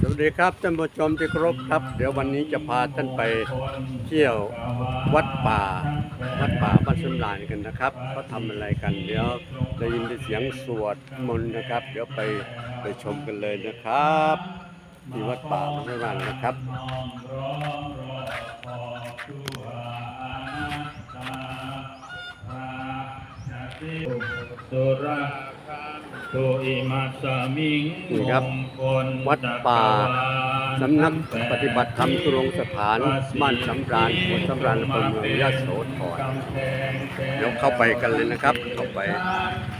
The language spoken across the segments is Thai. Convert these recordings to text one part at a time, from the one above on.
สวัสดีครับท่านผู้ชมที่เคารพครับ เดี๋ยววันนี้จะพาท่านไปเที่ยววัดป่า วัดป่าบ้านสำรานกันนะครับเขาทำอะไรกัน เดี๋ยวได้ยินเสียงสวดมนต์นะครับ เดี๋ยวไปไปชมกันเลยนะครับที่วัดป่าบ้านสำรานนะครับสุร นี่ครับ วัดป่าสำนักปฏิบัติธรรมตุรงสถานบ้านสำราญหัวสำราญอำเภอเมืองยะโสธรเดี๋ยวเข้าไปกันเลยนะครับ เข้าไป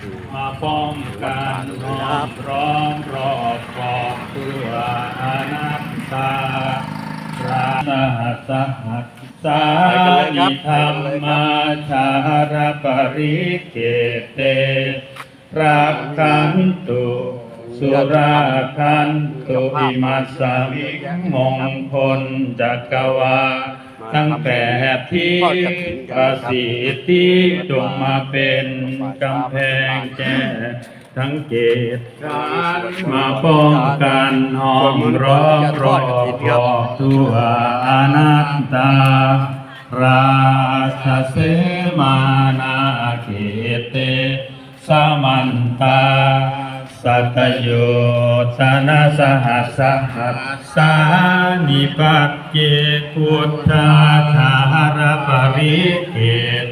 ดูมาป้องกันน้อมพร้อมรอบขอบเพื่ออนัตตาพระสหัสหัสสานิธรรมาชารปริเกเต รักขันตุสุราคันตุอิมัสสมิมงคลจักรวาลตั้งแต่ที่ประสิทธิจงมาเป็นกำแพงแก้ทั้งเกตการมาป้องกันห้อมร้อมรอบรอบทั่วอนัตตา ราชเสมานาเขเต สมันตาสัตโยชนะสหัสหัสสานิปักเกพุทธาชารปริเก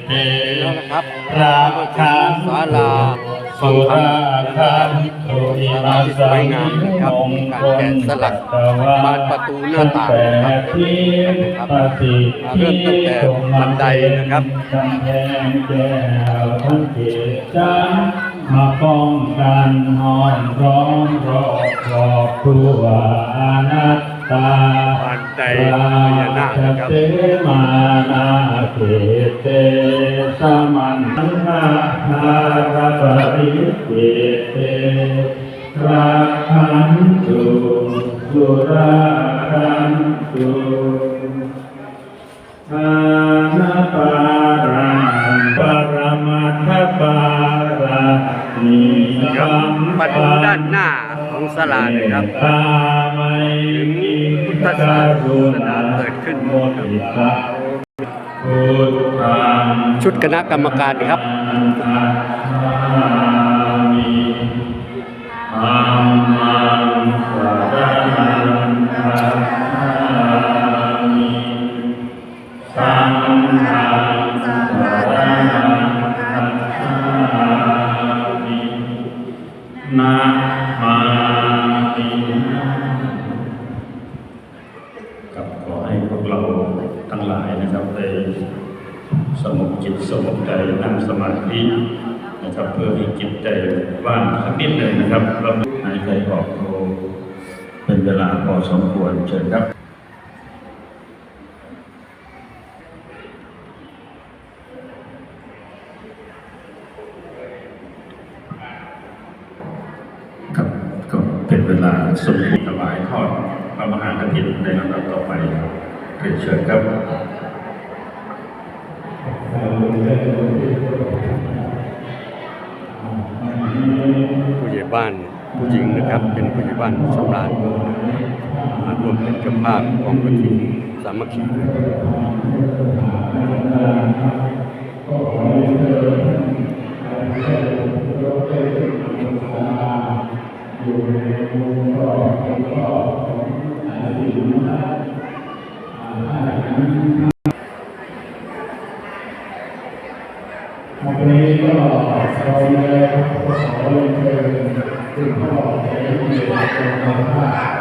เตแล้วนะครับราคันศาลา สุราคันตุอิมัสที่สวยงามนะครับมงการแกะสลักบานประตูหน้าต่างนะคแต่รับที่ประสิทธิเริ่มตั้งแต่บันไดนะครับกำแพงแก้วทั้งเกศจันมาป้องกันห้อมร้อมรอบรอบทั่วอนัตตาบันไดพญานาคนะครับเสมานาเกานปารังปรมัตถปารานิยัมประตูด้านหน้าของศาลานะครับตาไมพุทธศาสนาเกิดขึ้นชุดคณะกรรมการครับอามังสรนัง สงบใจนั่งสมาธินะครับ เพื่อให้จิตใจว่างสักนิดหนึ่งนะครับเราหายใจออกโทเป็นเวลาพอสมควรเชิญครับครับก็เป็นเวลาสมควรถวายทอดพระมหากฐินในลำดับต่อไปเรียนเชิญครับ ผู้ใหญ่บ้านผู้หญิงนะครับ เป็นผู้ใหญ่บ้านสำราญมาร่วมเป็นเจ้าภาพของกฐินสามัคคีวัน รียนคุณพ่อแห่งเกียรติคุณธรรมภาพ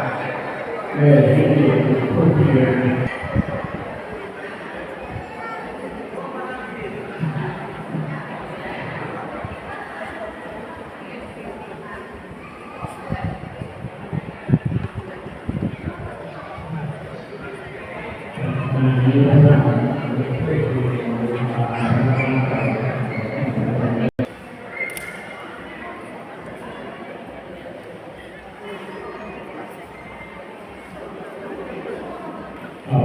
แม่ที่ผู้เกียรติขอพร บู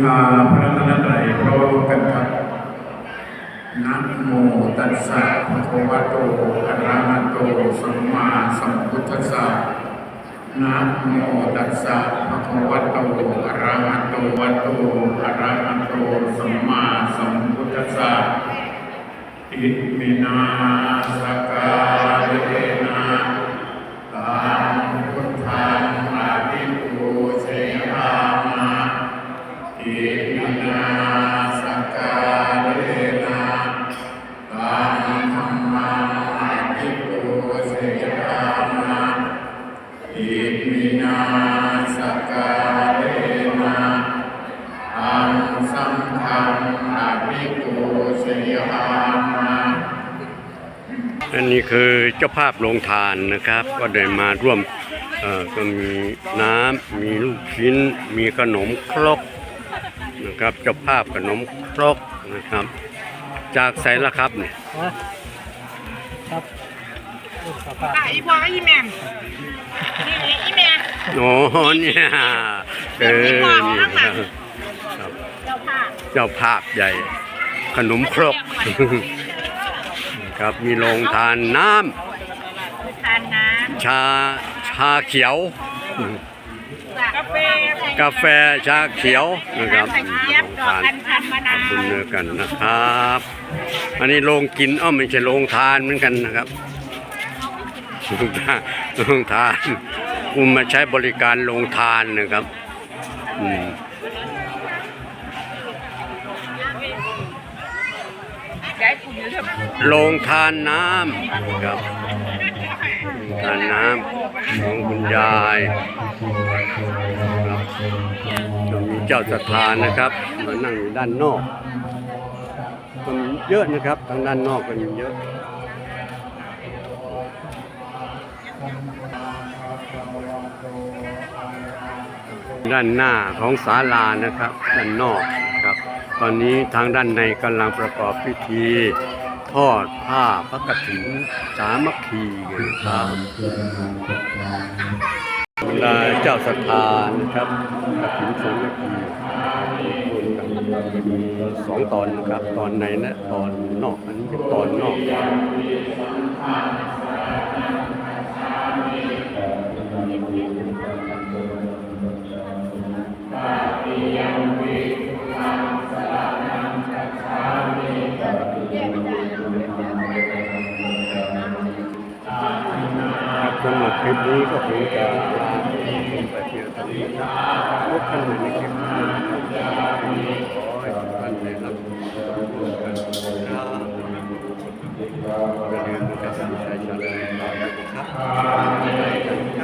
ชาพระรัตนตรัพร้อมกันครับนะโมตัสสะภะคะวะโตอะระหะโตสัมมาสัมพุทธัสสะ นะโมตัสสะภะคะวะโตอะระหะโตวะโตอะระหะโตสัมมาสัมพุทธัสสะอิมินาสกาเลนะตังพุทธังอาภิปูเชยามาอิมินา อันนี้คือเจ้าภาพโรงทานนะครับ ก็ได้มาร่วมเอ่อก็มีน้ำมีลูกชิ้น มีขนมครกนะครับเจ้าภาพขนมครกนะครับ จากไสละครับเนี่ยครับสภาพอะอีพอกับอีแมมนี่นี่อีแมมโอ้เนี่ยเออนี่ครับเจ้าภาพเจ้าภาพใหญ่ ขนมครกครับมีโรงทานน้ทานน้ำชาชาเขียวำกาแฟกาแฟชาเขียวนะครับน้ำไข่เจี๊ยบดอกอัญชันมะนาวคุณเนื้อกันนะครับ อันนี้โรงกินอ้อไม่ใช่โรงทานเหมือนกันนะครับโรงทานโรงทานคุณมาใช้บริการโรงทานนะครับ อืม ย้ายคุณอยู่ทำไม โรงทานน้ำครับทานน้ำของคุณยายครับจะมีเจ้าสถานนะครับมานั่งอยู่ด้านนอกคนเยอะนะครับทางด้านนอกก็มีเยอะด้านหน้าของศาลานะครับ ด้านนอก ตอนนี้ทางด้านในกำลังประกอบพิธี ทอดผ้าพระกฐินสามัคคีกันครับเวลาเจ้าสถานนะครับกฐินสามัคคีมีสองตอนนะครับตอนในและตอนนอกอันนี้เป็นตอนนอก มาคลิปนี้ก็คงจะไปเที่ยวทะเลพบกันใหม่ในคลิปหน้าขอให้ทุกท่านได้รับรู้กันนะครับเรียนรู้การสร้างใจชาติครับ